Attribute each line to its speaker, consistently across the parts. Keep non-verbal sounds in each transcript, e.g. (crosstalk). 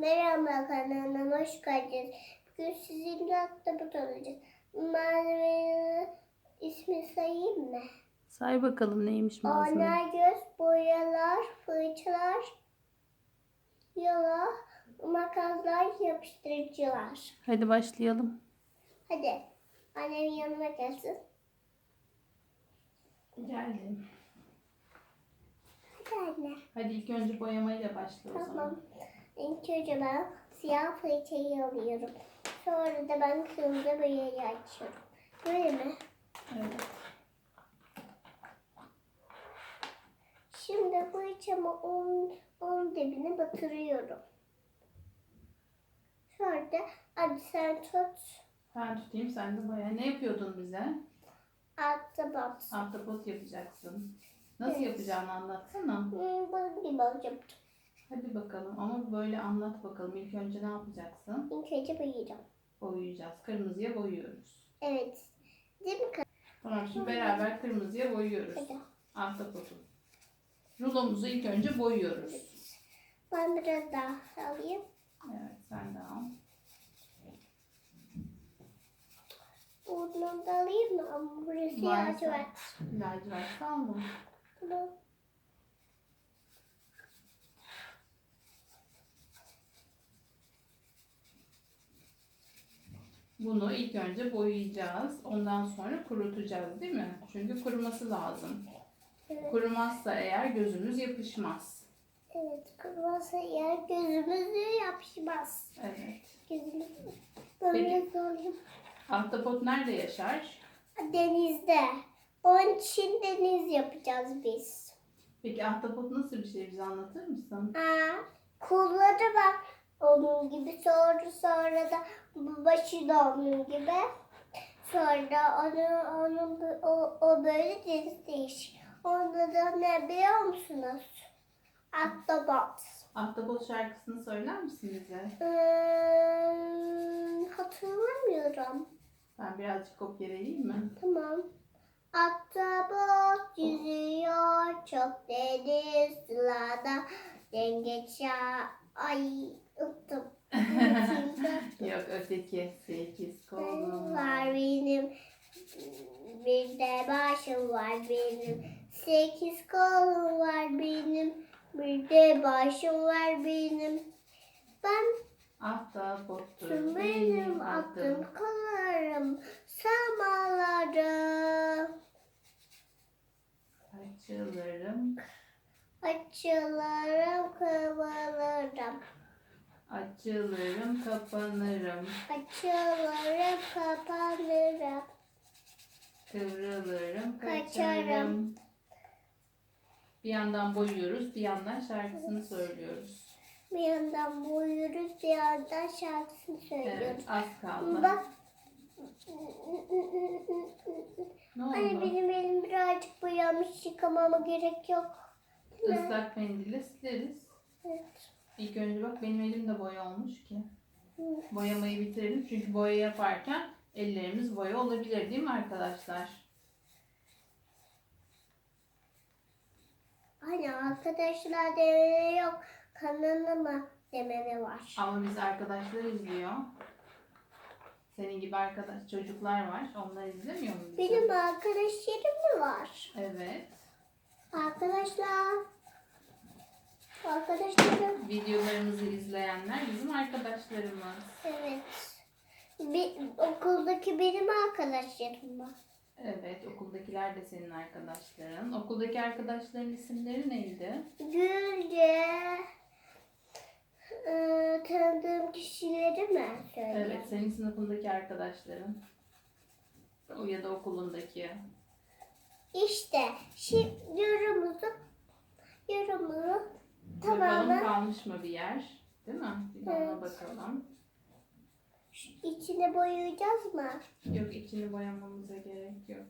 Speaker 1: Merhaba kanalıma hoş geldiniz. Bugün sizinle ahtapot olacağız. Malzemeleri ismi sayayım mı?
Speaker 2: Say bakalım neymiş malzeme.
Speaker 1: Ana göz, boyalar, fırçalar, yala, makaslar, yapıştırıcılar.
Speaker 2: Hadi başlayalım.
Speaker 1: Hadi annem yanıma gelsin.
Speaker 2: Geldim.
Speaker 1: Hadi anne.
Speaker 2: Hadi ilk önce boyamayla başla o
Speaker 1: Tamam. İlk önce ben siyah fırçayı alıyorum. Sonra da ben kırmızı boyayı açıyorum. Böyle mi?
Speaker 2: Evet.
Speaker 1: Şimdi fırçamı onun, onun dibine batırıyorum. Sonra da hadi sen tut.
Speaker 2: Ben tutayım sen de boya. Ne yapıyordun bize?
Speaker 1: Altta bat.
Speaker 2: Ahtapot yapacaksın. Nasıl
Speaker 1: Evet.
Speaker 2: yapacağını anlatsana.
Speaker 1: Hmm, bunun gibi olacak.
Speaker 2: Hadi bakalım ama böyle anlat bakalım. İlk önce ne yapacaksın?
Speaker 1: İlk önce boyayacağım.
Speaker 2: Boyayacağız. Kırmızıya boyuyoruz.
Speaker 1: Evet. Değil mi?
Speaker 2: Tamam şimdi beraber kırmızıya boyuyoruz.
Speaker 1: Hadi.
Speaker 2: Ahtapotu. Rulomuzu ilk önce boyuyoruz.
Speaker 1: Ben biraz daha alayım.
Speaker 2: Evet sen de al.
Speaker 1: Bunu da alayım mı? Ama burası
Speaker 2: Varsa.
Speaker 1: lacivert.
Speaker 2: Lacivert aldım.
Speaker 1: Bunu
Speaker 2: Bunu ilk önce boyayacağız. Ondan sonra kurutacağız değil mi? Çünkü kuruması lazım.
Speaker 1: Evet.
Speaker 2: Kurumazsa eğer gözümüz yapışmaz.
Speaker 1: Evet, kırmızı yer gözümüzü yapışmaz.
Speaker 2: Evet.
Speaker 1: Gözümüz böyle zorlayayım.
Speaker 2: Ahtapot nerede yaşar?
Speaker 1: Denizde. Onun için deniz yapacağız biz.
Speaker 2: Peki ahtapot nasıl bir şey bize anlatır mısın?
Speaker 1: Ha, kolları bak onun gibi. Sonra sonra da başı onun gibi. Sonra onu, onun, o, o böyle deniz değiş. Onda da ne biliyor musunuz? Ahtapot.
Speaker 2: Ahtapot şarkısını söyler misin bize?
Speaker 1: Hmm, hatırlamıyorum.
Speaker 2: Ben birazcık kopyalayayım mı?
Speaker 1: Tamam. Ahtapot yüzüyor çok deniz sılada dengeç ya. Ay.
Speaker 2: Öteki. Sekiz kolum
Speaker 1: var benim. Bir de başım var benim. Sekiz kolum var benim. Bir de başım var benim. Ben
Speaker 2: Ahtapottur
Speaker 1: Tüm
Speaker 2: benim
Speaker 1: benim
Speaker 2: adım.
Speaker 1: kollarım samalarım
Speaker 2: Açılırım,
Speaker 1: açılarım kıvılırım
Speaker 2: açılırım, kapanırım.
Speaker 1: açılarım kapanırım
Speaker 2: Kıvrılırım,
Speaker 1: Kaçarım.
Speaker 2: kaçarım. Bir yandan boyuyoruz, bir yandan şarkısını söylüyoruz.
Speaker 1: bir yandan buyuruz bir yandan şarkısını söylüyoruz.
Speaker 2: Evet, az kaldı.
Speaker 1: Bak
Speaker 2: Ne oldu?
Speaker 1: benim elim birazcık boyamış yıkamama gerek yok.
Speaker 2: Islak mendille sileriz.
Speaker 1: Evet.
Speaker 2: İlk önce bak benim elim de boya olmuş ki. Boyamayı bitirelim çünkü boya yaparken ellerimiz boya olabilir değil mi arkadaşlar?
Speaker 1: Hani arkadaşlar demene yok. Kanalıma demene var.
Speaker 2: Ama biz arkadaşlar izliyor. Senin gibi arkadaş çocuklar var. Onlar izlemiyor mu bizi?
Speaker 1: Benim arkadaşlarım mı var?
Speaker 2: Evet.
Speaker 1: Arkadaşlar.
Speaker 2: Videolarımızı izleyenler bizim arkadaşlarımız.
Speaker 1: Evet. Bir, okuldaki benim arkadaşlarım var.
Speaker 2: Evet, okuldakiler de senin arkadaşların. Okuldaki arkadaşların isimleri neydi?
Speaker 1: Gülce. Ee, tanıdığım kişileri mi söyleyeyim?
Speaker 2: Evet, senin sınıfındaki arkadaşların. O ya da okulundaki.
Speaker 1: İşte şimdi yorumumuzu yorumunu
Speaker 2: Bakalım kalmış mı bir yer? Değil mi? Bir de ona
Speaker 1: Evet.
Speaker 2: bakalım.
Speaker 1: içine boyayacağız mı?
Speaker 2: Yok, içini boyamamıza gerek yok.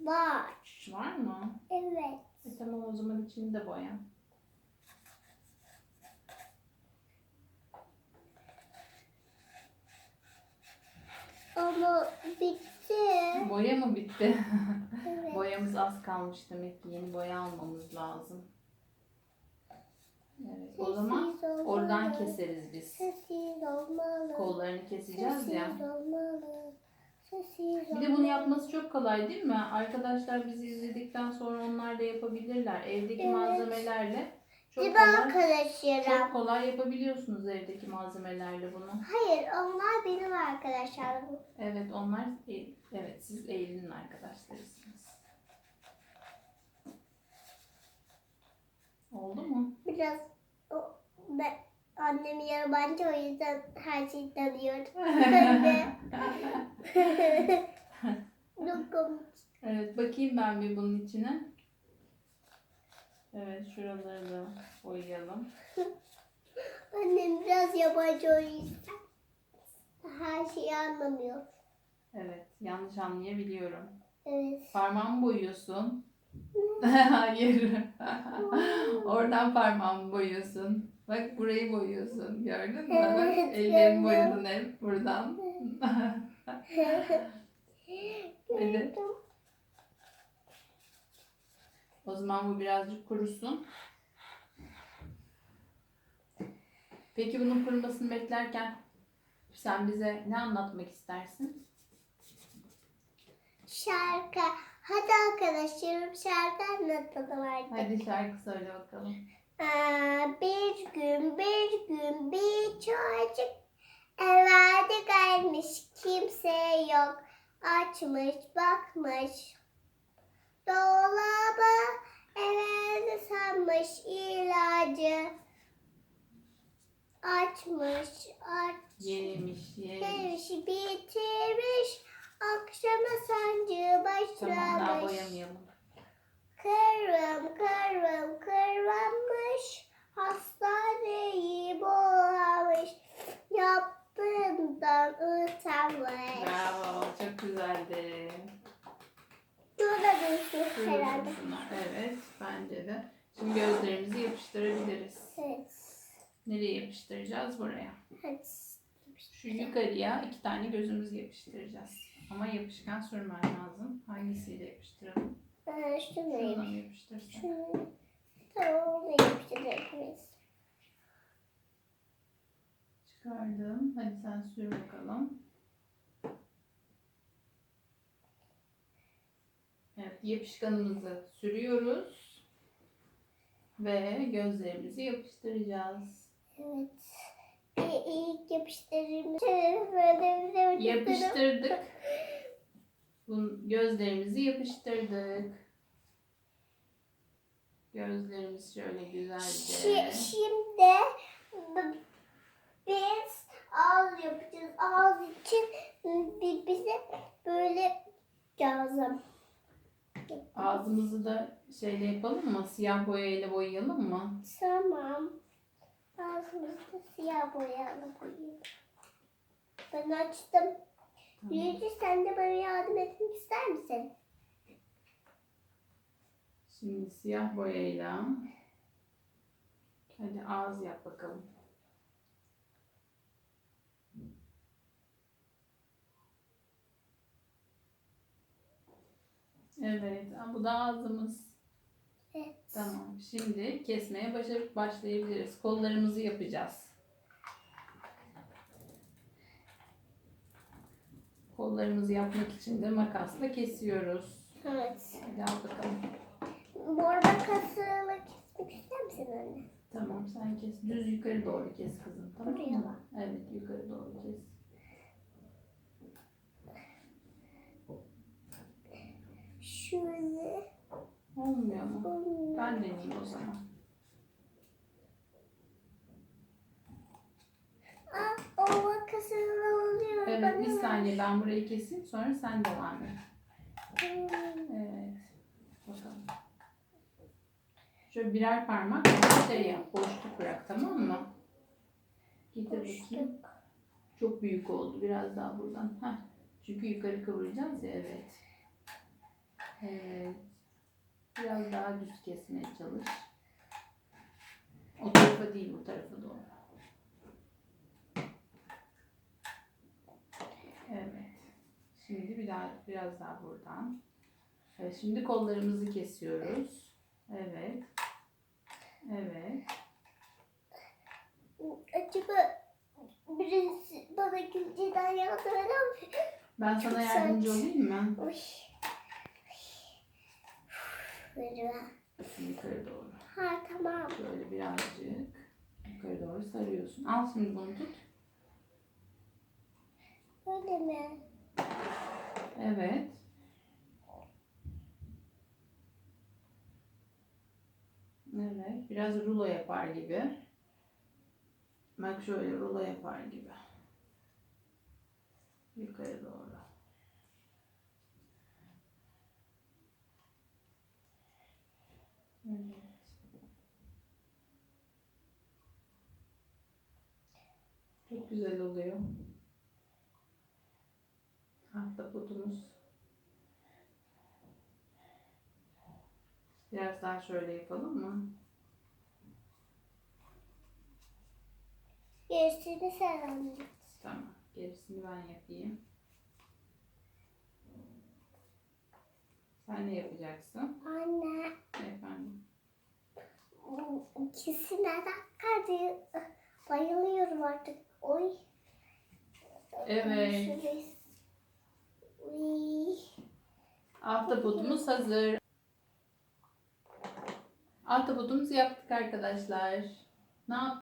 Speaker 1: Var.
Speaker 2: Var mı?
Speaker 1: Evet.
Speaker 2: E tamam o zaman içini de boya.
Speaker 1: Ama bitti.
Speaker 2: Boya mı bitti? (laughs)
Speaker 1: Evet.
Speaker 2: Boyamız az kalmış demek ki yeni boya almamız lazım. Evet, o zaman
Speaker 1: Sessiz
Speaker 2: oradan keseriz biz.
Speaker 1: Sessiz olmalı.
Speaker 2: Kollarını keseceğiz ya.
Speaker 1: Sessiz olmalı. Sessiz
Speaker 2: Bir de bunu yapması çok kolay değil mi? Arkadaşlar bizi izledikten sonra onlar da yapabilirler. Evdeki
Speaker 1: Evet.
Speaker 2: malzemelerle çok
Speaker 1: mi
Speaker 2: kolay,
Speaker 1: arkadaşlarım?
Speaker 2: çok kolay yapabiliyorsunuz evdeki malzemelerle bunu.
Speaker 1: Hayır onlar benim arkadaşlarım.
Speaker 2: Evet onlar e- evet siz Eylül'ün arkadaşlarısınız. Oldu mu?
Speaker 1: Biraz o, ben, annem yabancı o yüzden her şeyi tanıyorum. (laughs) (laughs) Çok komik.
Speaker 2: Evet bakayım ben bir bunun içine. Evet şuraları da boyayalım. (laughs)
Speaker 1: Annem biraz yabancı o yüzden her şeyi anlamıyor.
Speaker 2: Evet yanlış anlayabiliyorum.
Speaker 1: Evet.
Speaker 2: Parmağımı boyuyorsun. (laughs) Hayır. (laughs) Oradan parmağımı boyuyorsun. Bak burayı boyuyorsun. Gördün mü? Bak ellerimi boyadın hep buradan. (laughs) Evet. O zaman bu birazcık kurusun. Peki bunun kurumasını beklerken sen bize ne anlatmak istersin?
Speaker 1: Şarkı. Hadi arkadaşlarım şarkı anlatalım artık.
Speaker 2: Hadi şarkı söyle bakalım.
Speaker 1: Aa, bir gün bir gün bir çocuk evde gelmiş kimse yok açmış bakmış dolaba evde sanmış ilacı açmış aç
Speaker 2: Yemiş, yemiş.
Speaker 1: yemiş bitirmiş akşama sancı
Speaker 2: Tamam daha boyamayalım.
Speaker 1: Kırım kırım kırılmış hastaneyi boğamış yaptığından utanmış.
Speaker 2: Bravo, çok güzeldi.
Speaker 1: Burada dursun herhalde.
Speaker 2: Şunlar, Evet, bence de. Şimdi gözlerimizi yapıştırabiliriz.
Speaker 1: Evet.
Speaker 2: Nereye yapıştıracağız? Buraya.
Speaker 1: Hadi.
Speaker 2: Şu yukarıya iki tane gözümüz yapıştıracağız. Ama yapışkan sürmen lazım. Hangisiyle yapıştıralım?
Speaker 1: Ee, şunu
Speaker 2: Şundan
Speaker 1: yap.
Speaker 2: mı yapıştırsak?
Speaker 1: Şunu. Tamam onu yapıştırabiliriz.
Speaker 2: Çıkardım. Hadi sen sür bakalım. Evet, yapışkanımızı sürüyoruz. Ve gözlerimizi yapıştıracağız.
Speaker 1: Evet. İyi, iyi yapıştırayım.
Speaker 2: Yapıştırdık. Bunun gözlerimizi yapıştırdık. Gözlerimiz şöyle güzelce.
Speaker 1: Şi- Şimdi biz ağız yapacağız. Ağız için bi- bize böyle lazım.
Speaker 2: Ağzımızı da şeyle yapalım mı? Siyah boyayla boyayalım mı?
Speaker 1: Tamam. Ağzımızda siyah boyayalım. Ben açtım. Yüce sen de bana yardım etmek ister misin?
Speaker 2: Şimdi siyah boyayla hadi ağız yap bakalım. Evet, bu da ağzımız.
Speaker 1: Evet.
Speaker 2: Tamam. Şimdi kesmeye başlayabiliriz. Kollarımızı yapacağız. Kollarımızı yapmak için de makasla kesiyoruz.
Speaker 1: Evet.
Speaker 2: Hadi al bakalım.
Speaker 1: Borda kasığını kesmek ister misin anne?
Speaker 2: Tamam sen kes. Düz yukarı doğru kes kızım. Tamam
Speaker 1: Buraya
Speaker 2: mı?
Speaker 1: mı?
Speaker 2: Evet yukarı doğru kes.
Speaker 1: Şöyle.
Speaker 2: Olmuyor mu? Ben deneyeyim o zaman.
Speaker 1: Aa, o kasığını oluyor.
Speaker 2: Evet bir saniye ben burayı keseyim sonra sen devam et. Evet. Bakalım. Şöyle birer parmak şey yap. Boşluk bırak tamam mı? Getir bakayım. Çok büyük oldu. Biraz daha buradan. Heh. Çünkü yukarı kıvıracağız ya. Evet. Evet. Biraz daha düz kesmeye çalış. O tarafa değil bu tarafa doğru. Evet. Şimdi bir daha biraz daha buradan. Evet, şimdi kollarımızı kesiyoruz. Evet. Evet.
Speaker 1: bana Gülce'den yardım eder
Speaker 2: Ben sana
Speaker 1: Çok
Speaker 2: yardımcı
Speaker 1: sert.
Speaker 2: olayım mı?
Speaker 1: Uy. Böyle.
Speaker 2: Yukarı doğru.
Speaker 1: Ha tamam.
Speaker 2: Böyle birazcık yukarı doğru sarıyorsun. Al şimdi bunu tut.
Speaker 1: Öyle mi?
Speaker 2: Evet. Evet. Biraz rulo yapar gibi. Bak şöyle rulo yapar gibi. Yukarı doğru. Evet. Çok güzel oluyor. Ahtapotumuz. Biraz daha şöyle yapalım mı?
Speaker 1: Gerisini sen anlat.
Speaker 2: Tamam. Gerisini ben yapayım. Sen ne yapacaksın?
Speaker 1: Anne.
Speaker 2: Efendim.
Speaker 1: İkisi neden kaldı? Bayılıyorum artık. Oy.
Speaker 2: Evet.
Speaker 1: Uy.
Speaker 2: Ahtapotumuz hazır. Ahtapotumuzu yaptık arkadaşlar. Ne yaptık?